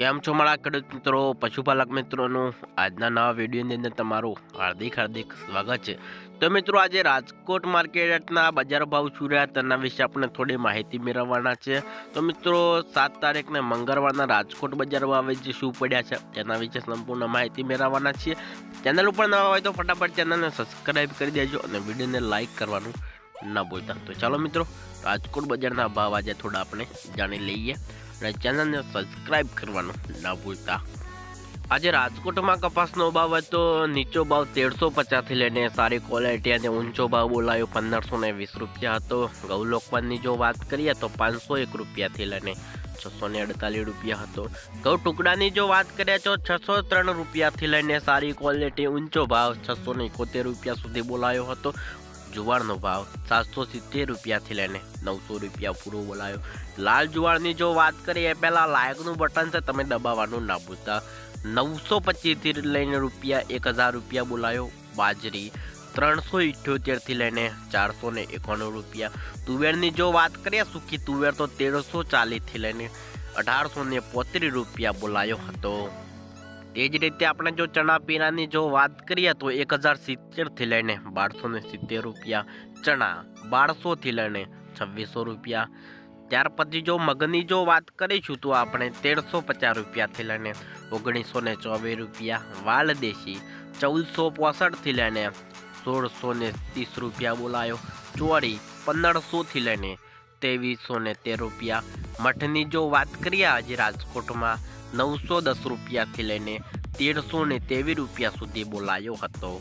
કેમ છો મારા ખેડૂત મિત્રો, પશુપાલક મિત્રોનું? આજના નવા વિડીયોની અંદર તમારું હાર્દિક હાર્દિક સ્વાગત છે. તો મિત્રો, આજે રાજકોટ માર્કેટના બજાર ભાવ શું રહ્યા તેના વિશે આપણે થોડી માહિતી મેળવવાના છે. તો મિત્રો, સાત તારીખને મંગળવારના રાજકોટ બજાર ભાવે જે શું પડ્યા છે તેના વિશે સંપૂર્ણ માહિતી મેળવવાના છીએ. ચેનલ ઉપર નવા હોય તો ફટાફટ ચેનલને સબસ્ક્રાઈબ કરી દેજો અને વિડીયોને લાઇક કરવાનું ન ભૂલતા તો ચાલો મિત્રો, રાજકોટ બજારના ભાવ આજે થોડા આપણે જાણી લઈએ અને ચેનલને સબસ્ક્રાઈબ કરવાનું ના ભૂલતા. આજે રાજકોટમાં કપાસનો ભાવ હતો, નીચો ભાવ તેરસો પચાસથી લઈને સારી ક્વોલિટી અને ઊંચો ભાવ બોલાયો પંદરસો ને વીસ રૂપિયા હતો. ઘઉં લોકવાનની જો વાત કરીએ તો પાંચસો એક રૂપિયાથી લઈને છસો ને અડતાલીસ રૂપિયા હતો. ઘઉં ટુકડાની જો વાત કરીએ તો છસો ત્રણ રૂપિયાથી લઈને સારી ક્વોલિટી ઊંચો ભાવ છસો ને એકોતેર રૂપિયા સુધી બોલાયો હતો. જુવારનો ભાવ સાતસો સિત્તેર રૂપિયાથી લઈને નવસો રૂપિયા પૂરો બોલાયો. લાલ જુવારની જો વાત કરીએ પહેલાં લાયકનું બટન છે, તમે દબાવવાનું ના ભૂલતા. નવસો પચીસથી લઈને રૂપિયા એક હજાર રૂપિયા બોલાયો. બાજરી ત્રણસો ઇઠ્યોતેરથી લઈને ચારસો ને એકાણું રૂપિયા. તુવેરની જો વાત કરીએ, સૂકી તુવેર તો તેરસો ચાલીસથી લઈને અઢારસો ને પોત્રીસ રૂપિયા બોલાયો હતો. તે જ રીતે આપણે જો ચણા પીણાની જો વાત કરીએ તો એક હજાર સિત્તેરથી લઈને બારસો ને સિત્તેર રૂપિયા ચણા, બારસોથી લઈને છવ્વીસો રૂપિયા. ત્યાર પછી જો મગની જો વાત કરીશું તો આપણે તેરસો પચાસ રૂપિયાથી લઈને ઓગણીસો ને ચોવીસ રૂપિયા. વાલ દેશી, ચૌદસો પોસઠથી લઈને સોળસો ને ત્રીસ રૂપિયા બોલાયો. ચોરી પંદરસોથી લઈને ત્રેવીસો ને તેર રૂપિયા. મઠની જો વાત કરીએ આજે રાજકોટમાં નવસો દસ રૂપિયાથી લઈને તેરસો ને તેવીસ રૂપિયા સુધી બોલાયો હતો.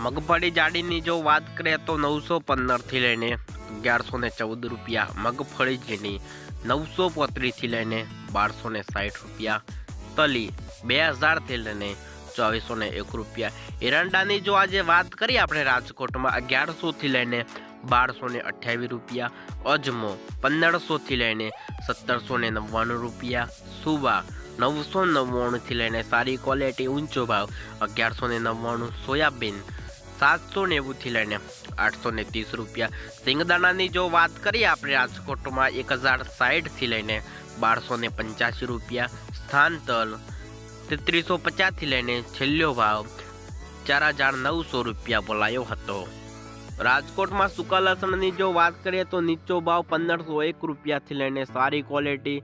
મગફળી જાડીની જો વાત કરીએ તો નવસો પંદરથી લઈને અગિયારસો ને ચૌદ રૂપિયા, મગફળી ઝીણી નવસો પોત્રીસથી લઈને બારસો ને સાઠ રૂપિયા, તલી બે હજારથી લઈને ચોવીસો ને એક રૂપિયા. એરંડાની જો આજે વાત કરીએ, આપણે રાજકોટમાં અગિયારસોથી લઈને બારસો ને અઠ્યાવીસ રૂપિયા, અજમો પંદરસોથી લઈને સત્તરસો ને નવ્વાણું રૂપિયા, સુબા નવસો નવ્વાણુંથી લઈને સારી ક્વોલિટી, ઊંચો ભાવ અગિયારસો ને નવ્વાણું, સોયાબીન સાતસો નેવુંથી લઈને આઠસો ને ત્રીસ રૂપિયા. સિંગદાણાની જો વાત કરીએ, આપણે રાજકોટમાં એક હજાર સાઠથી લઈને બારસો ને પંચ્યાસી રૂપિયા. સ્થાન તલ તેત્રીસો પચાસથી લઈને છેલ્લો ભાવ ચાર હજાર નવસો રૂપિયા બોલાયો હતો. રાજકોટમાં સુકા લસણની જો વાત કરીએ તો નીચો ભાવ પંદરસો એક રૂપિયાથી લઈને સારી ક્વોલિટી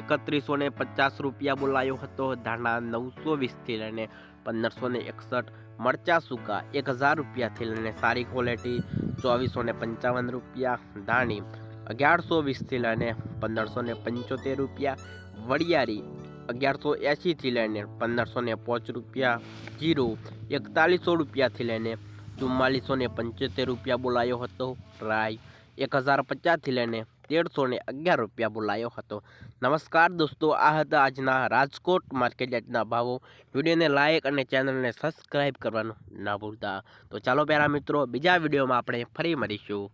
એકત્રીસો ને પચાસ રૂપિયા બોલાયો હતો. ધાણા નવસો વીસથી લઈને પંદરસો ને એકસઠ, મરચા સૂકા એક હજાર રૂપિયાથી લઈને સારી ક્વોલિટી ચોવીસો ને પંચાવન રૂપિયા, ધાણી અગિયારસો વીસથી લઈને પંદરસો ને પંચોતેર રૂપિયા વડિયારી અગિયારસો એંશીથી લઈને પંદરસો ને પાંચ રૂપિયા જીરો, એકતાલીસો રૂપિયાથી લઈને ચુમ્માલીસો ને પંચોતેર રૂપિયા બોલાયો હતો. રાય એક હજાર પચાસથી લઈને તેરસો ને અગિયાર રૂપિયા બોલાયો હતો. નમસ્કાર દોસ્તો, આ હતા આજના રાજકોટ માર્કેટ યાર્ડના ભાવો. વિડીયોને લાઇક અને ચેનલને સબસ્ક્રાઈબ કરવાનું ના ભૂલતા. તો ચાલો પહેલાં મિત્રો, બીજા વિડીયોમાં આપણે ફરી મળીશું.